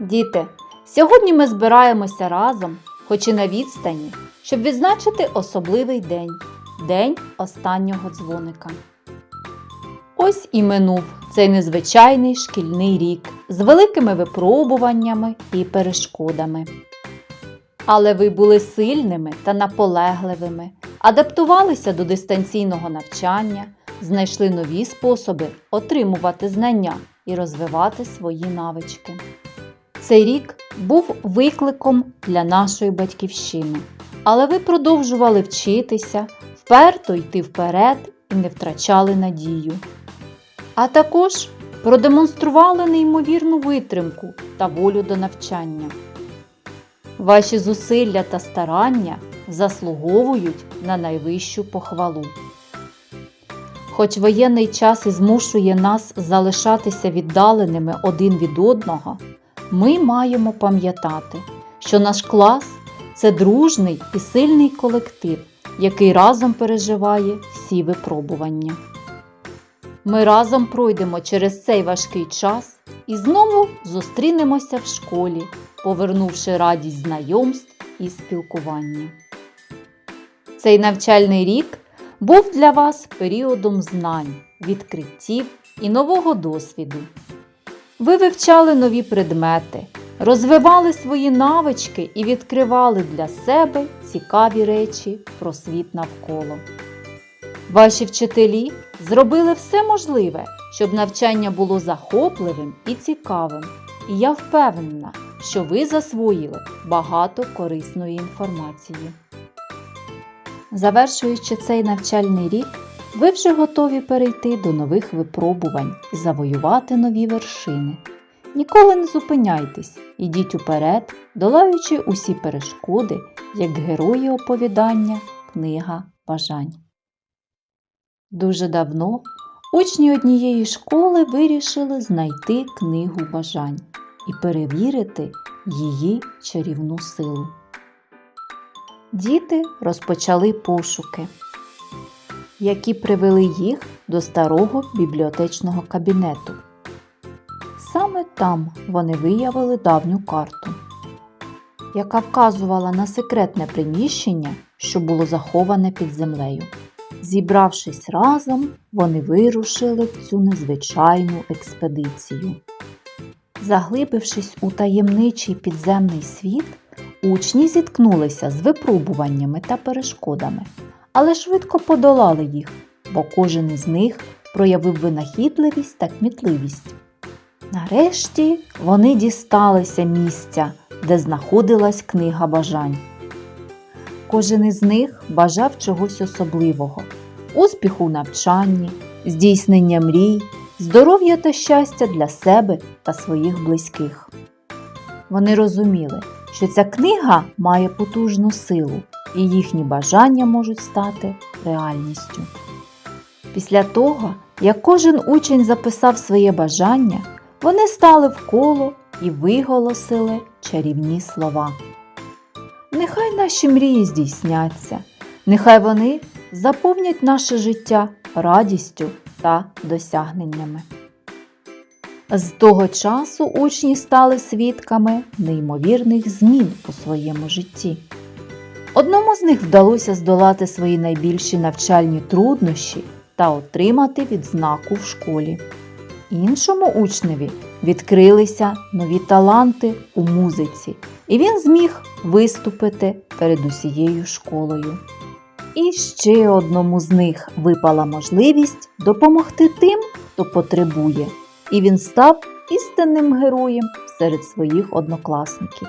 Діти, сьогодні ми збираємося разом, хоч і на відстані, щоб відзначити особливий день день останнього дзвоника. Ось і минув цей незвичайний шкільний рік з великими випробуваннями і перешкодами. Але ви були сильними та наполегливими, адаптувалися до дистанційного навчання, знайшли нові способи отримувати знання і розвивати свої навички. Цей рік був викликом для нашої батьківщини, але ви продовжували вчитися, вперто йти вперед і не втрачали надію. А також продемонстрували неймовірну витримку та волю до навчання. Ваші зусилля та старання заслуговують на найвищу похвалу. Хоч воєнний час і змушує нас залишатися віддаленими один від одного, ми маємо пам'ятати, що наш клас це дружний і сильний колектив, який разом переживає всі випробування. Ми разом пройдемо через цей важкий час і знову зустрінемося в школі, повернувши радість знайомств і спілкування. Цей навчальний рік був для вас періодом знань, відкриттів і нового досвіду. Ви вивчали нові предмети, розвивали свої навички і відкривали для себе цікаві речі про світ навколо. Ваші вчителі зробили все можливе, щоб навчання було захопливим і цікавим. І я впевнена, що ви засвоїли багато корисної інформації. Завершуючи цей навчальний рік, ви вже готові перейти до нових випробувань і завоювати нові вершини. Ніколи не зупиняйтесь, ідіть уперед, долаючи усі перешкоди, як герої оповідання, книга бажань. Дуже давно учні однієї школи вирішили знайти книгу бажань і перевірити її чарівну силу. Діти розпочали пошуки, які привели їх до старого бібліотечного кабінету. Саме там вони виявили давню карту, яка вказувала на секретне приміщення, що було заховане під землею. Зібравшись разом, вони вирушили в цю незвичайну експедицію. Заглибившись у таємничий підземний світ, учні зіткнулися з випробуваннями та перешкодами, але швидко подолали їх, бо кожен із них проявив винахідливість та кмітливість. Нарешті вони дісталися місця, де знаходилась книга бажань. Кожен із них бажав чогось особливого: успіху в навчанні, здійснення мрій, здоров'я та щастя для себе та своїх близьких. Вони розуміли, що ця книга має потужну силу, і їхні бажання можуть стати реальністю. Після того, як кожен учень записав своє бажання, вони стали в коло і виголосили чарівні слова. Нехай наші мрії здійсняться, нехай вони заповнять наше життя радістю та досягненнями. З того часу учні стали свідками неймовірних змін у своєму житті. Одному з них вдалося здолати свої найбільші навчальні труднощі та отримати відзнаку в школі. Іншому учневі відкрилися нові таланти у музиці, і він зміг виступити перед усією школою. І ще одному з них випала можливість допомогти тим, хто потребує, і він став істинним героєм серед своїх однокласників.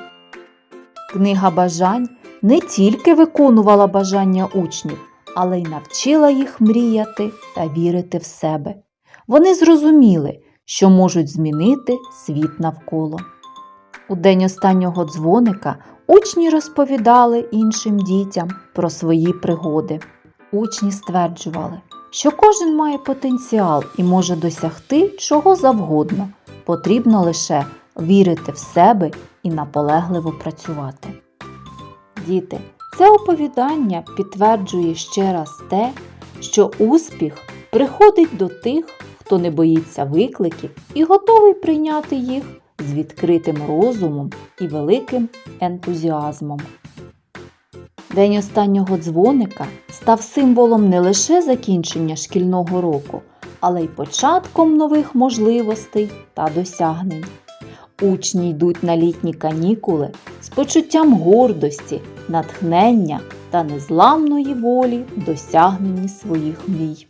Книга бажань не тільки виконувала бажання учнів, але й навчила їх мріяти та вірити в себе. Вони зрозуміли, що можуть змінити світ навколо. У день останнього дзвоника учні розповідали іншим дітям про свої пригоди. Учні стверджували, що кожен має потенціал і може досягти чого завгодно. Потрібно лише вірити в себе і наполегливо працювати. Діти, це оповідання підтверджує ще раз те, що успіх приходить до тих, хто не боїться викликів і готовий прийняти їх з відкритим розумом і великим ентузіазмом. День останнього дзвоника став символом не лише закінчення шкільного року, але й початком нових можливостей та досягнень. Учні йдуть на літні канікули з почуттям гордості, натхнення та незламної волі в досягненні своїх мрій.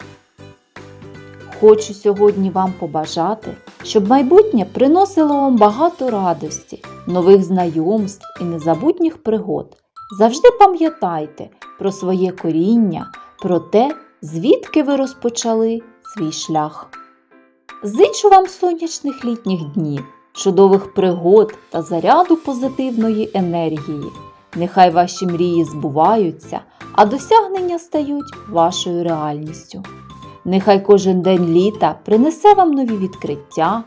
Хочу сьогодні вам побажати, щоб майбутнє приносило вам багато радості, нових знайомств і незабутніх пригод. Завжди пам'ятайте про своє коріння, про те, звідки ви розпочали свій шлях. Зичу вам сонячних літніх днів, чудових пригод та заряду позитивної енергії. Нехай ваші мрії збуваються, а досягнення стають вашою реальністю. Нехай кожен день літа принесе вам нові відкриття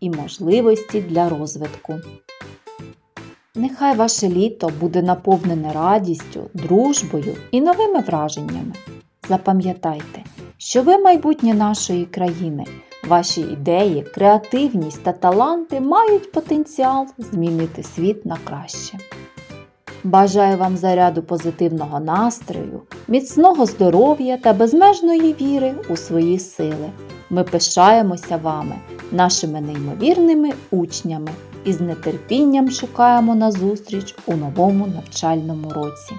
і можливості для розвитку. Нехай ваше літо буде наповнене радістю, дружбою і новими враженнями. Запам'ятайте, що ви майбутнє нашої країни. Ваші ідеї, креативність та таланти мають потенціал змінити світ на краще. Бажаю вам заряду позитивного настрою, міцного здоров'я та безмежної віри у свої сили. Ми пишаємося вами, нашими неймовірними учнями, і з нетерпінням шукаємо на зустріч у новому навчальному році.